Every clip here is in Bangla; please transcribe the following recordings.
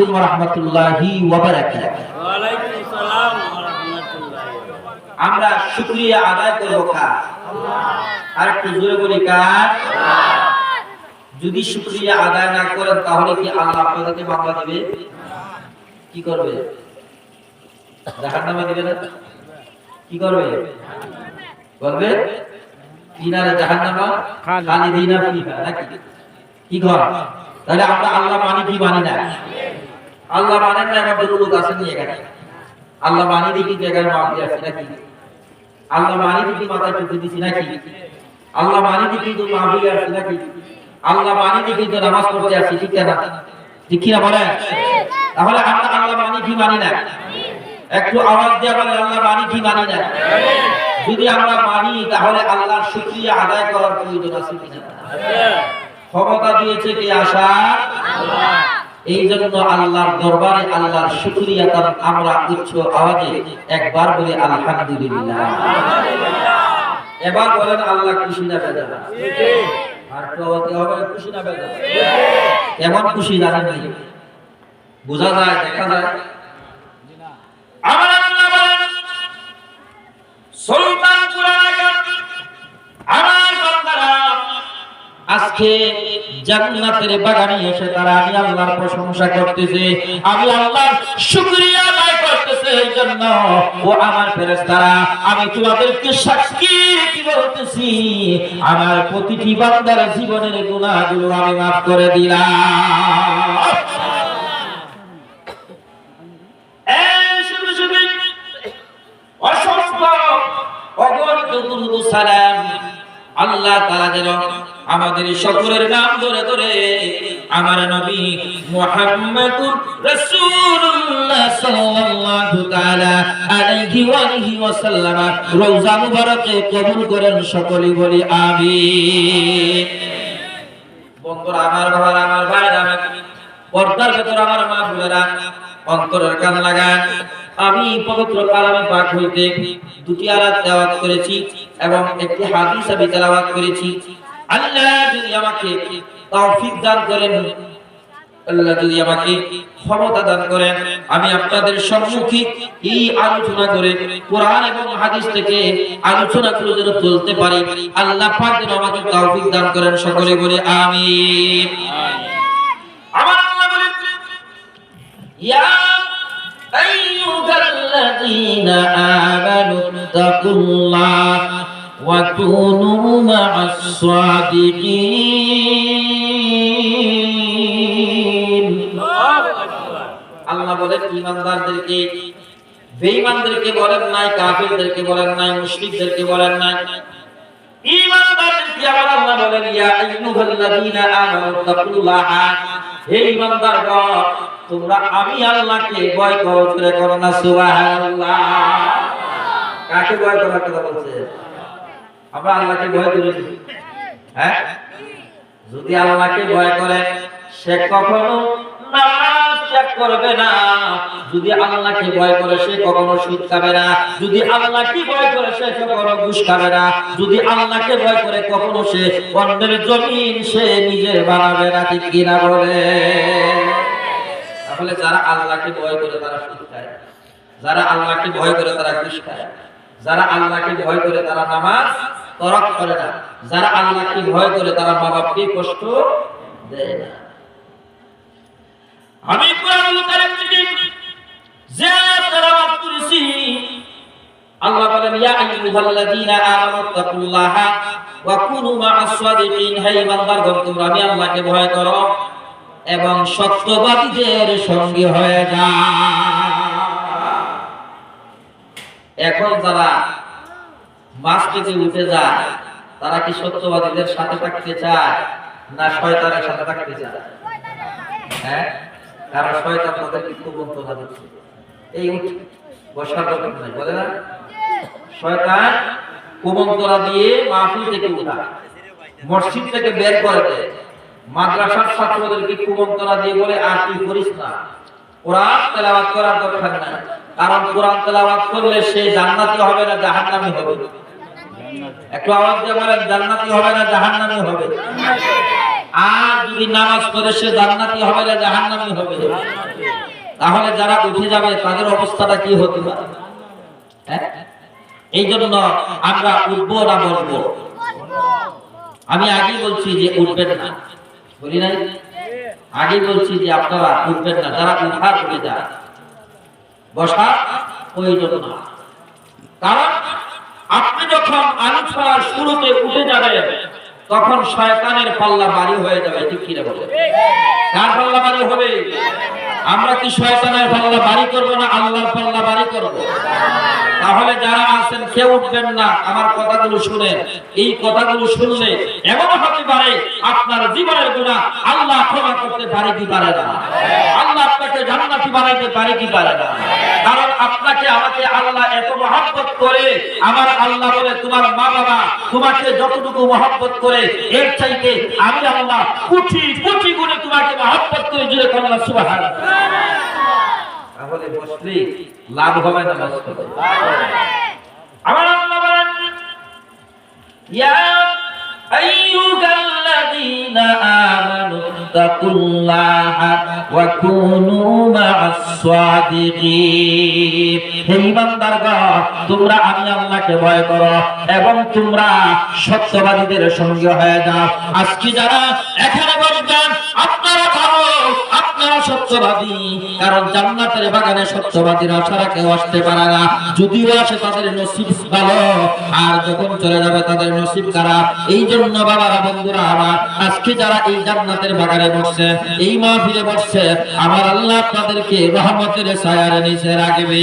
আলাইকুম ওয়া রাহমাতুল্লাহি ওয়া বারাকাতুহু। ওয়ালাইকুম সালাম ওয়া রাহমাতুল্লাহি আমরা শুকরিয়া আদায় করব কার? আর একটু জোরে বলি কার? যদি শুকরিয়া আদায় না করেন তাহলে কি আল্লাহ আপনাদেরকে মামলা দিবে? কি করবে? জাহান্নামে দিবে না? কি করবে? বলবে? কিনারে জাহান্নামা খালিদিনা ফিহা নাকি? কি ঘর? তাহলে আমরা আল্লাহ মানি কি মানি না? আল্লাহ মানেন না আমাদের লোক আছে নিয়ে এখানে আল্লাহ মানি দেখি জায়গায় মাপ আসছি নাকি? আল্লাহ মানি দেখি মাথায় টুপি দিছি নাকি? আল্লাহ মানি দেখি তো মাহফিলে আসছি নাকি? আল্লাহ মানি দেখি তো নামাজ পড়তে আসছি ঠিক না ঠিক তাহলে আমরা আল্লাহ কি মানি না? একটু আওয়াজ দিয়ে আল্লাহ কি মানি না? যদি আমরা মানি, তাহলে আল্লাহর শুকরিয়া আদায় করার প্রয়োজন আছে কিনা? ক্ষমতা দিয়েছে কে আশা? এই জন্য আল্লাহর দরবারে আল্লাহর শুকরিয়া তার আমরা উচ্চ আওয়াজে একবার বলে আলহামদুলিল্লাহ। এবার বলেন আল্লাহ খুশি না আর হবে খুশি না বেজার কেমন খুশি জানেন নাই? বোঝা যায় দেখা যায়। আমার আল্লাহ বলেন সুলতান আমার বান্দারা আজকে জান্নাতের বাগানে এসে তারা, আমি আল্লাহর প্রশংসা করতেছে। আমি আল্লাহর শুকরিয়া আদায় করতেছে এই জন্য। ও আমার ফেরেশতারা, আমি তোমাদেরকে সাক্ষী কি বলতেছি? আমার প্রতিটি বান্দার জীবনের গুনাহগুলো আমি মাফ করে দিলাম। অসংখ্য অগণিত দুরূদ সালাম আল্লাহ তাআলা যেন আমাদের সকলের নাম ধরে ধরে আমার নবী মুহাম্মদুর রাসূলুল্লাহ সাল্লাল্লাহু তাআলা আলাইহি ওয়া আলিহি রওজা কবুল করেন বলি আমিন। বন্ধুরা, আমার বাবার, আমার পর্দার ভেতর আমার মা বোনেরা, অন্তরের কান আমি পবিত্র কালামে পাক হইতে দুটি তেলাওয়াত করেছি এবং একটি হাদিস আমি তেলাওয়াত করেছি। আল্লাহ যদি আমাকে তৌফিক দান করেন, আল্লাহ যদি আমাকে ক্ষমতা দান করেন, আমি আপনাদের সম্মুখে এই আলোচনা করে কোরআন এবং হাদিস থেকে আলোচনা করে যেন চলতে পারি। আল্লাহ পাক আমাকে তৌফিক দান করেন, সকলে বলে আমিন। আমার আল্লাহ বলেন, ইয়া আইয়ুহাল্লাযীনা আমানু তাকুল্লাহ। কুনু মা'আস সাদিকিন আল্লাহ বলেন ঈমানদারদেরকে বেঈমানদেরকে বলেন নাই, কাফিরদেরকে বলেন নাই, মুশরিকদেরকে বলেন নাই। ঈমানদারদেরকে আবার আল্লাহ বলেন, ইয়া আইয়ুহাল্লাযীনা আমানু তাকুল্লাহ। হে ঈমানদারগণ তোমরা আমি আল্লাহকে ভয় করো করে করো না, সুবহানাল্লাহ। কাকে ভয় করার কথা বলছে? আমরা আল্লাহকে ভয় হ্যাঁ? যদি আল্লাহকে ভয় করে, সে কখনো যদি আল্লাহকে ভয় করে কখনো সুদ সে অন্যের জমিন সে নিজের বানাবে না, ঠিক কিনা বলে? তাহলে যারা আল্লাহকে ভয় করে, তারা সুদ খায়। যারা আল্লাহকে ভয় করে, তারা ঘুষ খায়। যারা আল্লাহকে ভয় করে তারা নামাজ তরক করে না। যারা আল্লাহকে ভয় করে তারা মা বাপকে কষ্ট দেয় না। আমি আল্লাহ বলেন, ইয়া আইয়ুহাল্লাযীনা আমানু তাকুল্লাহা ওয়া কুনু মা'আস সাদিকিন হে তোমরা আমি আল্লাহকে ভয় করো এবং সত্যবাদীদের সঙ্গে হয়ে যাও। এখন যারা মাছ থেকে উঠে যায়, তারা কি সত্যবাদীদের সাথে থাকতে চায় না শয়তানের সাথে থাকতে চায়? হ্যাঁ? কারণ শয়তান তাদেরকে খুব অন্তরা দিচ্ছে। এই বসার দরকার নাই, বলে না? শয়তান কুমন্তরা দিয়ে মাহফিল থেকে উঠা মসজিদ থেকে বের করে দেয়। মাদ্রাসার ছাত্রদেরকে কুমন্তরা দিয়ে বলে, আর তুই করিস না। ওরা তেলাওয়াত করার দরকার নাই। কারণ কোরআন তেলাওয়াত করলে সে জান্নাতি হবে না, জাহান্নামী হবে। একটু আওয়াজ দিয়ে বলেন, জান্নাতি হবে না, জাহান্নামী হবে। আর যদি নামাজ পড়ে সে জান্নাতি হবে না, জাহান্নামী হবে। তাহলে যারা উঠে যাবে, তাদের অবস্থাটা কি হতে পারে? হ্যাঁ? এই জন্য আমরা উঠবো না বলব আমি আগেই বলছি যে উঠবেন না। বলি নাই? আগে বলছি যে আপনারা উঠবেন না। যারা উঠা উঠে যায় বসা প্রয়োজন না। কারণ আপনি যখন আলোচনার শুরুতে উঠে যাবেন তখন শয়তানের পাল্লা বাড়ি হয়ে যাবে, ঠিক কিনা বলে কার পাল্লা বাড়ি হবে? আমরা কি শয়তানের পাল্লা বাড়ি করব না আল্লাহর পাল্লা বাড়ি করব? তাহলে যারা আছেন, কেউ উঠবেন না। আমার কথাগুলো শুনে এই কথাগুলো শুনলে এমন হতে পারে আপনার জীবনের গুণা আল্লাহ ক্ষমা করতে পারে কি পারে না? আল্লাহ আপনাকে জান্নাতি বানাইতে পারে কি পারে না? কারণ আপনাকে আমাকে আল্লাহ এত মহব্বত করে আমার আল্লাহ বলে তোমার মা বাবা তোমাকে যতটুকু মহব্বত করে এর চাইতে আমি আল্লাহ কোটি কোটি গুণে তোমাকে মহব্বত করে জুড়ে করলাম সুবহানাল্লাহ তাহলে বসলে লাভ হবে না বসতে আমার আল্লাহ বলেন ইয়া আমানু الله وكونوا مع الصادقين. হে ইমানদারগণ, তোমরা আমি আল্লাহকে ভয় করো এবং তোমরা সত্যবাদীদের সঙ্গে হয়ে যাও আজকে যারা এখানে বসবেন সত্যবাদী কারণ জান্নাতের বাগানে সত্যবাদীরা ছাড়া কেউ আসতে পারে না। যদিও আসে তাদের নসিব ভালো, আর যখন চলে যাবে তাদের নসিব খারাপ এই জন্য বাবারা, বন্ধুরা, আমার আজকে যারা এই জান্নাতের বাগানে বসছে, এই মাহফিলে বসছে, আমার আল্লাহ আপনাদেরকে রহমতের ছায়ার নিচে রাখবে।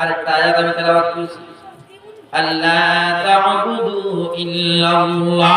আরেকটা আয়াত আমি তেলাওয়াত করেছি। আল্লাহ তা'বুদু ইল্লাল্লাহ।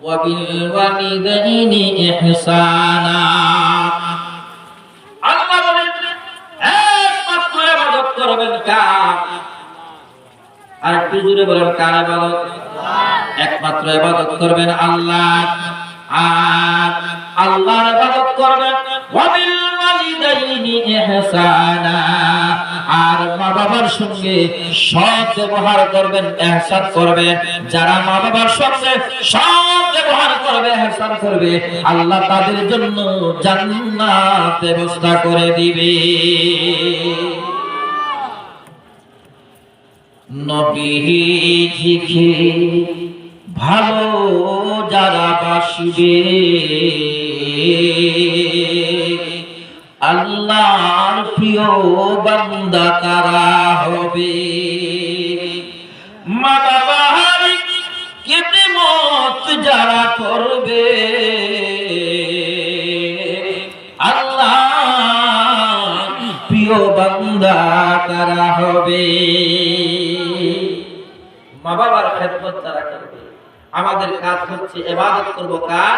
وبالوالدين إحسانا আল্লাহ বলেন একমাত্র ইবাদত করবেন কার আর একটু জুড়ে বলেন কার ইবাদত একমাত্র ইবাদত করবেন আল্লাহ আর আল্লাহর ইবাদত করবেন ওয়াবিল ওয়ালিদাইনি ইহসানা আর মা বাবার সঙ্গে সৎ ব্যবহার করবেন ইহসান করবেন যারা মা বাবার সঙ্গে সৎ ব্যবহার করবে ইহসান করবে, আল্লাহ তাদের জন্য জান্নাত ব্যবস্থা করে দিবে। নবীজিকে ভালো যারা বাসবে। আল্লাহর প্রিয় বান্দা তারা হবে? মা বাবার কেটে মত যারা করবে? আল্লাহ প্রিয় বান্দা তারা হবে? মা বাবার খেদমত তারা করবে, আমাদের কাজ হচ্ছে এবাদত করব কার?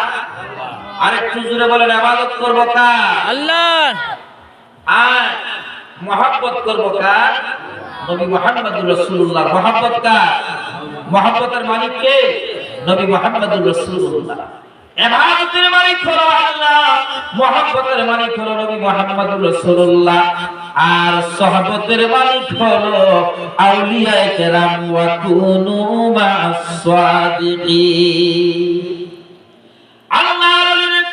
আরেকটু জুড়ে বলেন এবাদত করব কার? আল্লাহ। আর মহাব্বত করব কার? নবী মোহাম্মদুর রসুল্লাহ মহাব্বত কার? মহাব্বতের মালিক কে? নবী মোহাম্মদুর রসুল্লাহ এবাদতের মালিক হলো আল্লাহ। মহাব্বতের মালিক হলো নবী মোহাম্মদুর রসুল্লাহ আর সহবতের মালিক হলো আউলিয়া কেরাম ওয়া কুনু মা'আস সাদিকিন আল্লাহর নাবী নবী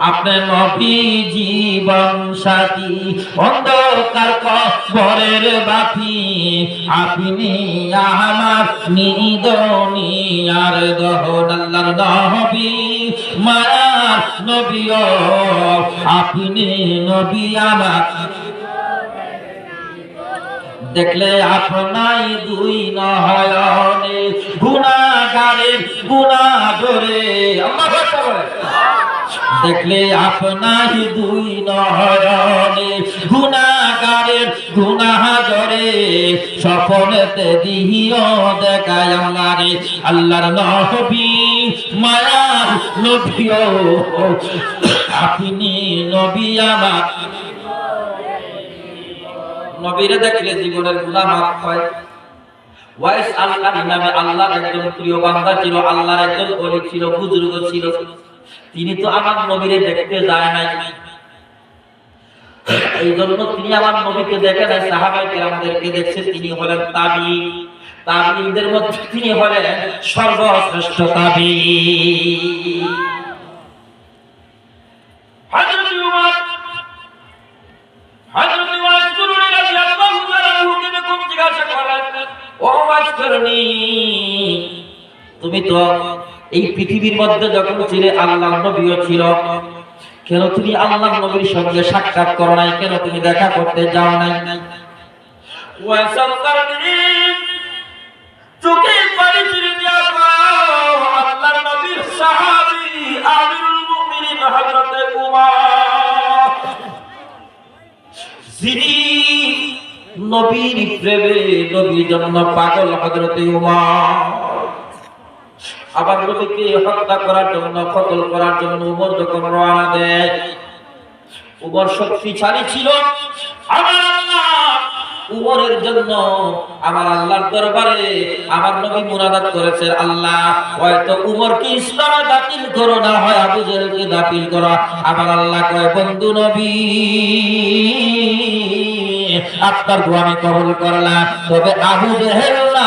আপনার জীবন সাথী অন্ধকার কবরের বাতি। আপনি আমার নিদনি আর দহন, আল্লাহর নবী আপনি নবী আমার। দেখলে আপনাই দুই নয়নে গুণাগারের গুণা ধরে আল্লাহু দেখলে আপনাই দুই নয়নে গুণাগারের গুণা ধরে স্বপনেতে দিও দেখায় আল্লাহরে। নবী, মায়ার নবীও। আপনি নবী আমার। নবীরে দেখলে জীবনের গুনাহ মাফ হয়। ওয়াইস আল কারি নামে আল্লাহর একজন প্রিয় বান্দা ছিল, আল্লাহর একজন ওলি ছিল, বুজুর্গ ছিল। তিনি তো আমার নবীরে দেখতে যায় নাই। এই জন্য তিনি আমার নবীকে দেখে নাই সাহাবাই কেরামদেরকে দেখছে, তিনি হলেন তাবি। তাবিনদের মধ্যে তিনি হলেন সর্বশ্রেষ্ঠ তাবি। তুমি তো এই পৃথিবীর মধ্যে যখন ছিলে আল্লাহ নবীও ছিল। কেন তুমি আল্লাহ নবীর সঙ্গে সাক্ষাৎ করো নাই? কেন তুমি দেখা করতে যাও নাই? নবীর প্রেমে নবীর জন্য পাগল হজরতে উমর। আবার নবীকে হত্যা করার জন্য, কতল করার জন্য উমর যখন রওনা দেয়, উমর শক্তিশালী ছিল। আমার আল্লাহ, উমরের জন্য আমার আল্লাহর দরবারে আমার নবী মুনাজাত করেছেন আল্লাহ। হয়তো উমরকে ইসলামে দাখিল করো, না হয় আবু জেলকে দাখিল করো। আমার আল্লাহ কয়, বন্ধু নবী, আপনার দোয়া আমি কবুল করলাম। তবে আবু জেহেল না।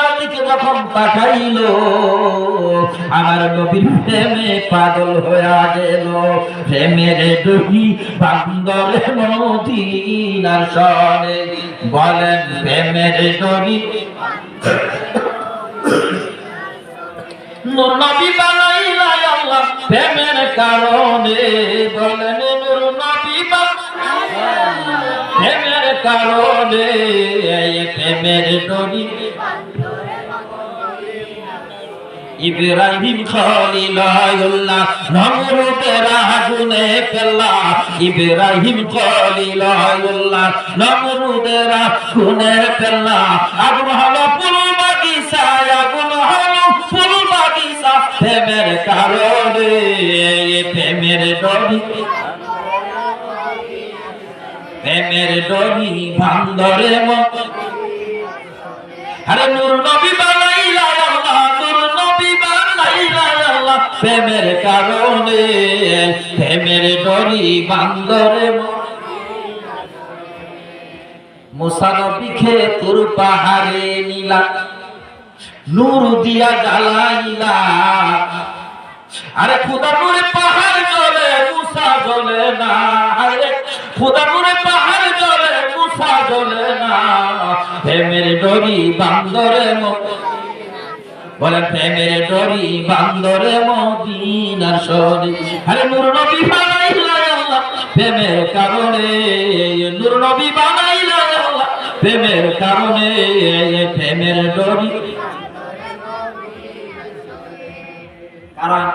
দিকে যখন তাকাইলো আমার নবীর প্রেমে পাগল হয়ে গেল। প্রেমের ডুবি বান্দরে মদিনার সনে। বলেন প্রেমের নূর নবী আল্লাহ প্রেমের কারণে। বলেন নবী প্রেমের কারণে। প্রেমের ডরি ইব্রাহিম খলিলাহুল্লাহ নমরুদের আগুনে ফেললা ইব্রাহিম খলিলাহুল্লাহ নমরুদের আগুনে ফেললা আগুন হলো ফুল বাগিচা আগুন হলো ফুল বাগিচা প্রেমের কারণে, প্রেমের ডরি প্রেমের ডরি বান্দরে মত আরে নূর নবী প্রেমের কারণে, প্রেমের ডরি বান্দরে মত মুসা নবীকে তোর পাহাড়ে নিলা, নূর দিয়া জ্বালাইলা। আরে খুদা নূরে পাহাড় জ্বলে মুসা জ্বলে না। আরে খুদা নূরে পাহাড় জ্বলে মুসা জ্বলে না। প্রেমের ডরি বান্দরে মত বলেন, প্রেমের ডরি বান্দরে মদিনার সরে আরে নূর নবী বানাইলা প্রেমের কারণে। নূর নবী বানাইলা প্রেমের কারণে। প্রেমের ডরি কারণ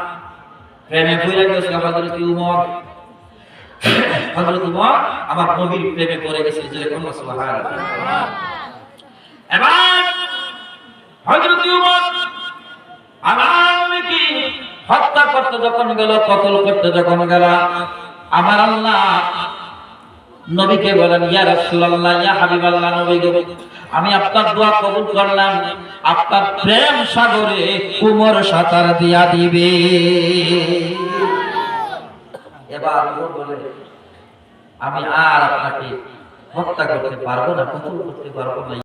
প্রেমে পড়ে গেছে উমর। হযরত উমর আমার নবীর প্রেমে পড়ে গেছে যেরকম সুবহানাল্লাহ। এবার হযরত উমর হত্যা করতে যখন গেল, কতল করতে যখন গেল, আমার আল্লাহ নবীকে বলেন, ইয়া রাসূলুল্লাহ, ইয়া হাবিবাল্লাহ নবী গো, আমি আপনার দোয়া কবুল করলাম। আপনার প্রেম সাগরে উমর সাঁতার দিয়া দিবে। এবার বলে, আমি আর আপনাকে হত্যা করতে পারব না, কতল করতে পারব না।